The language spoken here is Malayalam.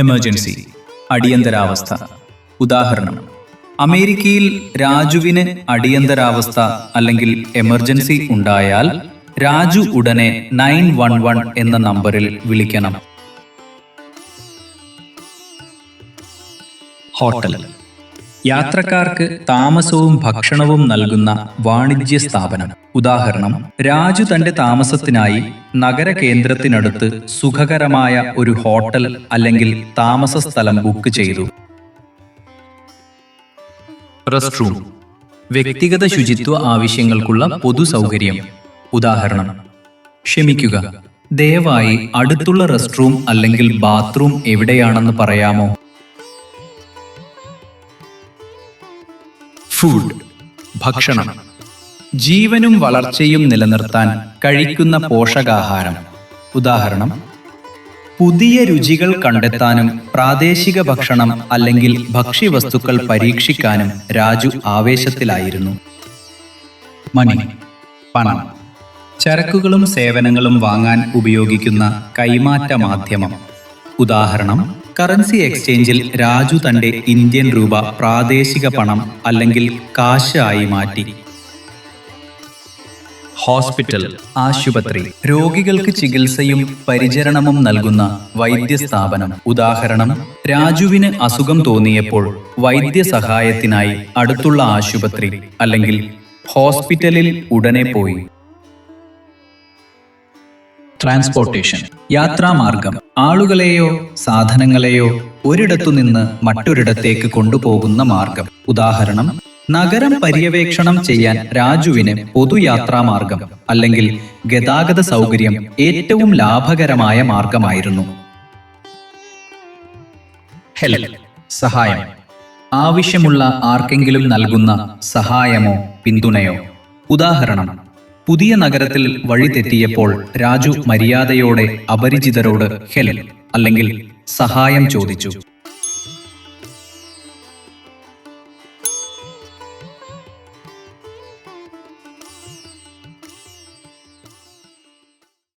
എമർജൻസി അടിയന്തരാവസ്ഥ. ഉദാഹരണം. അമേരിക്കയിൽ രാജുവിന് അടിയന്തരാവസ്ഥ അല്ലെങ്കിൽ എമർജൻസി ഉണ്ടായാൽ രാജു ഉടനെ നയൻ വൺ വൺ എന്ന നമ്പറിൽ വിളിക്കണം. ഹോട്ടൽ. യാത്രക്കാർക്ക് താമസവും ഭക്ഷണവും നൽകുന്ന വാണിജ്യ സ്ഥാപനം. ഉദാഹരണം രാജു തന്റെ താമസത്തിനായി നഗര കേന്ദ്രത്തിനടുത്ത് സുഖകരമായ ഒരു ഹോട്ടൽ അല്ലെങ്കിൽ താമസ സ്ഥലം ബുക്ക് ചെയ്തു. റെസ്റ്റ് റൂം വ്യക്തിഗത ശുചിത്വ ആവശ്യങ്ങൾക്കുള്ള പൊതു സൗകര്യം. ഉദാഹരണം ക്ഷമിക്കുക ദയവായി അടുത്തുള്ള റെസ്റ്റ്റൂം അല്ലെങ്കിൽ ബാത്റൂം എവിടെയാണെന്ന് പറയാമോ? ഫുഡ് ഭക്ഷണം. ജീവനും വളർച്ചയും നിലനിർത്താൻ കഴിക്കുന്ന പോഷകാഹാരം. ഉദാഹരണം പുതിയ രുചികൾ കണ്ടെത്താനും പ്രാദേശിക ഭക്ഷണം അല്ലെങ്കിൽ ഭക്ഷ്യവസ്തുക്കൾ പരീക്ഷിക്കാനും രാജു ആവേശത്തിലായിരുന്നു. മണി പണം. ചരക്കുകളും സേവനങ്ങളും വാങ്ങാൻ ഉപയോഗിക്കുന്ന കൈമാറ്റ മാധ്യമം. ഉദാഹരണം കറൻസി എക്സ്ചേഞ്ചിൽ രാജു തന്റെ ഇന്ത്യൻ രൂപ പ്രാദേശിക പണം അല്ലെങ്കിൽ കാശ് ആയി മാറ്റി. ഹോസ്പിറ്റൽ ആശുപത്രി. രോഗികൾക്ക് ചികിത്സയും പരിചരണവും നൽകുന്ന വൈദ്യസ്ഥാപനം. ഉദാഹരണം രാജുവിന് അസുഖം തോന്നിയപ്പോൾ വൈദ്യസഹായത്തിനായി അടുത്തുള്ള ആശുപത്രി അല്ലെങ്കിൽ ഹോസ്പിറ്റലിൽ ഉടനെ പോയി. ട്രാൻസ്പോർട്ടേഷൻ യാത്രാമാർഗം. ആളുകളെയോ സാധനങ്ങളെയോ ഒരിടത്തു നിന്ന് മറ്റൊരിടത്തേക്ക് കൊണ്ടുപോകുന്ന മാർഗം. ഉദാഹരണം നഗരം പര്യവേക്ഷണം ചെയ്യാൻ രാജുവിന് പൊതുയാത്രാമാർഗം അല്ലെങ്കിൽ ഗതാഗത സൗകര്യം ഏറ്റവും ലാഭകരമായ മാർഗമായിരുന്നു. സഹായം. ആവശ്യമുള്ള ആർക്കെങ്കിലും നൽകുന്ന സഹായമോ പിന്തുണയോ? ഉദാഹരണം പുതിയ നഗരത്തിൽ വഴിതെറ്റിയപ്പോൾ രാജു മര്യാദയോടെ അപരിചിതരോട് ഹെൽ അല്ലെങ്കിൽ സഹായം ചോദിച്ചു.